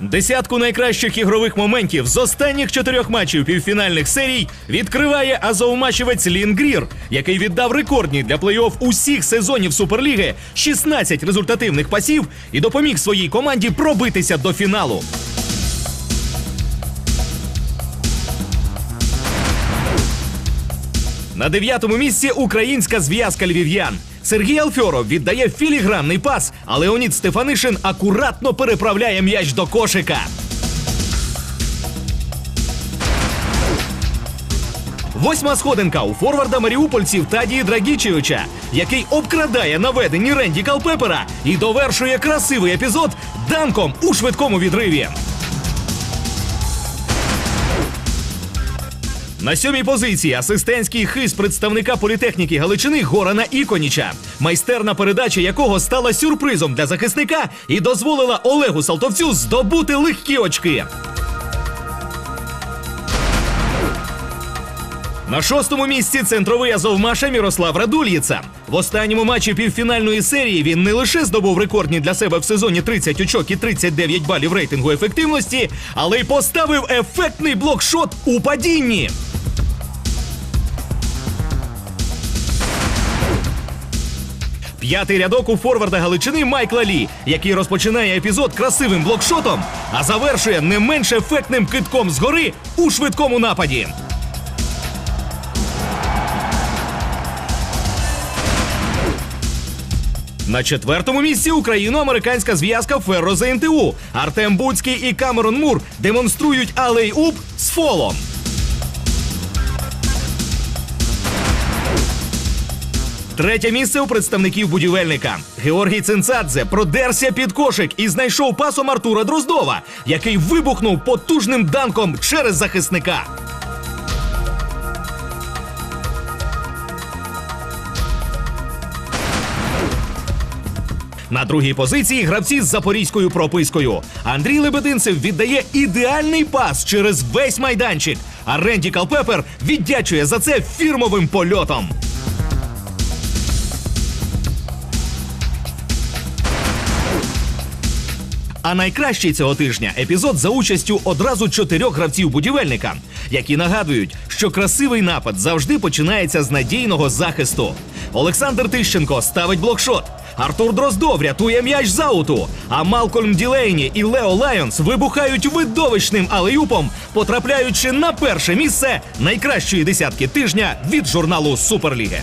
Десятку найкращих ігрових моментів з останніх чотирьох матчів півфінальних серій відкриває азовмачевець Лін Грір, який віддав рекордні для плей-офф усіх сезонів Суперліги 16 результативних пасів і допоміг своїй команді пробитися до фіналу. На дев'ятому місці українська зв'язка львів'ян. Сергій Алфьоров віддає філігранний пас, а Леонід Стефанишин акуратно переправляє м'яч до кошика. Восьма сходинка у форварда маріупольців Тадії Драгічевича, який обкрадає наведені Ренді Калпепера і довершує красивий епізод данком у швидкому відриві. На сьомій позиції асистентський хиз представника політехніки Галичини Горана Іконіча, майстерна передача якого стала сюрпризом для захисника і дозволила Олегу Салтовцю здобути легкі очки. На шостому місці центровий азовмаша Мірослав Радульєца. В останньому матчі півфінальної серії він не лише здобув рекордні для себе в сезоні 30 очок і 39 балів рейтингу ефективності, але й поставив ефектний блокшот у падінні. П'ятий рядок у форварда Галичини Майкла Лі, який розпочинає епізод красивим блокшотом, а завершує не менш ефектним китком згори у швидкому нападі. На четвертому місці україно-американська зв'язка Ферро ЗНТУ. Артем Буцький і Камерон Мур демонструють алей-уп з фолом. Третє місце у представників будівельника. Георгій Цинцадзе продерся під кошик і знайшов пасом Артура Дроздова, який вибухнув потужним данком через захисника. На другій позиції гравці з запорізькою пропискою. Андрій Лебединцев віддає ідеальний пас через весь майданчик, а Ренді Калпепер віддячує за це фірмовим польотом. А найкращий цього тижня епізод за участю одразу чотирьох гравців будівельника, які нагадують, що красивий напад завжди починається з надійного захисту. Олександр Тищенко ставить блокшот. Артур Дроздов рятує м'яч з ауту, а Малкольм Ділейні і Лео Лайонс вибухають видовищним алеюпом, потрапляючи на перше місце найкращої десятки тижня від журналу Суперліги.